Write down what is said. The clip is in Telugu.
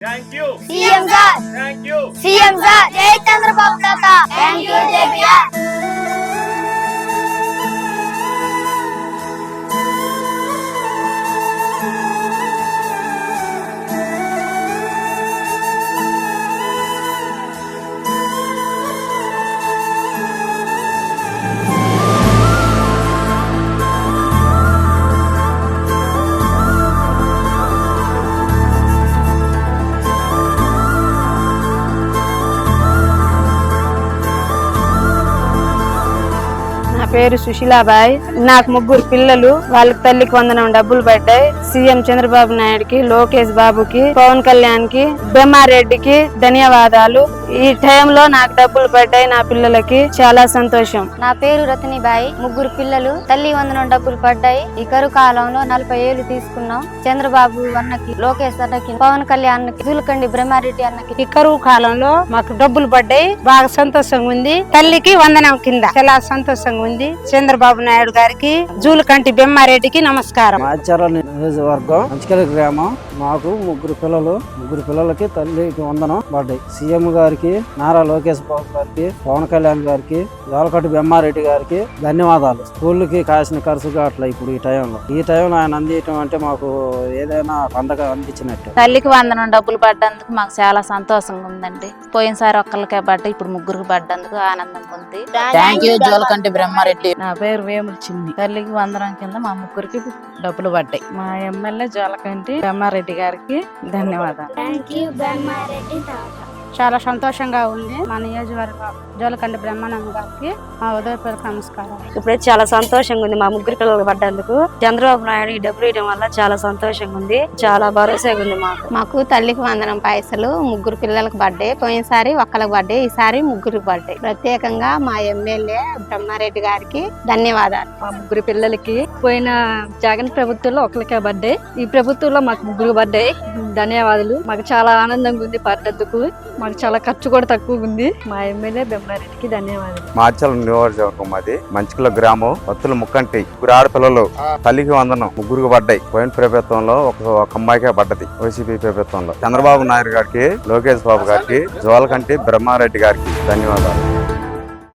Thank you. CM sir. Thank you. CM sir. పేరు సుశీలాబాయ్. నాకు ముగ్గురు పిల్లలు వాళ్ళ తల్లికి వందనం డబ్బులు పడ్డాయి. సీఎం చంద్రబాబు నాయుడుకి లోకేష్ బాబుకి పవన్ కళ్యాణ్కి బ్రహ్మారెడ్డికి ధన్యవాదాలు. ఈ టైంలో నాకు డబ్బులు పడ్డాయి నా పిల్లలకి. చాలా సంతోషం. నా పేరు రతనిబాయి. ముగ్గురు పిల్లలు తల్లి వందనం డబ్బులు పడ్డాయి. ఈ కరువు కాలంలో నలభై ఏళ్ళు తీసుకున్నాం. చంద్రబాబు అన్నకి లోకేష్ అన్నకి పవన్ కళ్యాణ్ జూలకండి బ్రహ్మారెడ్డి అన్నకి. ఈ కరువు కాలంలో మాకు డబ్బులు పడ్డాయి. బాగా సంతోషంగా ఉంది. తల్లికి వందనం కింద. చాలా సంతోషంగా ఉంది. చంద్రబాబు నాయుడు గారికి జూలకంటి బెమ్మారెడ్డికి నమస్కారం. మాచార నియోజకవర్గం మంచికల గ్రామం. మాకు ముగ్గురు పిల్లలు ముగ్గురు పిల్లలకి తల్లికి వందనం పడ్డాయి. సీఎం గారికి నారా లోకేష్ బాబు గారికి పవన్ కళ్యాణ్ గారికి జోలకట్టు బెమ్మారెడ్డి గారికి ధన్యవాదాలు. స్కూళ్ళకి కాసిన ఖర్చుగా అట్లా ఇప్పుడు ఈ టైంలో. ఈ టైంలో ఆయన అందించడం అంటే మాకు ఏదైనా పండగ అనిపించినట్టు తల్లికి వందనం డబ్బులు పడ్డందుకు మాకు చాలా సంతోషంగా ఉందండి. పోయినసారి ఒక్కరికే పడ్డ ఇప్పుడు ముగ్గురికి పడ్డందుకు ఆనందంగా ఉంది. Thank you Jolakanti Brahma Reddy. నా పేరు వేముల చిన్ని. తల్లికి వందనం కింద మా ముగ్గురికి డబ్బులు పడ్డాయి. మా ఎమ్మెల్యే జోలకంటి బ్రహ్మారెడ్డి గారికి ధన్యవాదాలు. చాలా సంతోషంగా ఉంది. మా నియోజకవర్గం జోలకండి బ్రహ్మానంద గారికి మా ఉదయపూర్వక నమస్కారం. ఇప్పుడైతే చాలా సంతోషంగా ఉంది మా ముగ్గురు పిల్లలు పడ్డందుకు. చంద్రబాబు నాయుడు ఈ డబ్బులు ఇవ్వడం వల్ల చాలా సంతోషంగా ఉంది. చాలా భరోసాగా ఉంది మాకు. మాకు తల్లికి వందనం పైసలు ముగ్గురు పిల్లలకు పడ్డాయి పోయినసారి ఒక్కరికి పడ్డాయి ఈసారి ముగ్గురికి పడ్డాయి ప్రత్యేకంగా మా ఎమ్మెల్యే బ్రహ్మారెడ్డి గారికి ధన్యవాదాలు. మా ముగ్గురు పిల్లలకి పోయిన జగన్ ప్రభుత్వంలో ఒకరికే పడ్డాయి ఈ ప్రభుత్వంలో మాకు ముగ్గురు పడ్డాయి ధన్యవాదాలు. మాకు చాలా ఆనందంగా ఉంది పడ్డందుకు. మాకు చాలా ఖర్చు కూడా తక్కువ ఉంది. మా ఎమ్మెల్యే బ్రహ్మారెడ్డికి ధన్యవాదాలు. మార్చల నియోజకవర్గం అది మంచికల గ్రామం వత్తుల ముక్కంటి ముగ్గురు ఆడపిల్లలు తల్లికి వందనం ముగ్గురికి పడ్డాయి పోయిన ప్రభుత్వంలో ఒక ఒక అమ్మాయికే పడ్డది వైసీపీ ప్రభుత్వంలో. చంద్రబాబు నాయుడు గారికి లోకేష్ బాబు గారికి జోలకంటి బ్రహ్మారెడ్డి గారికి ధన్యవాదాలు.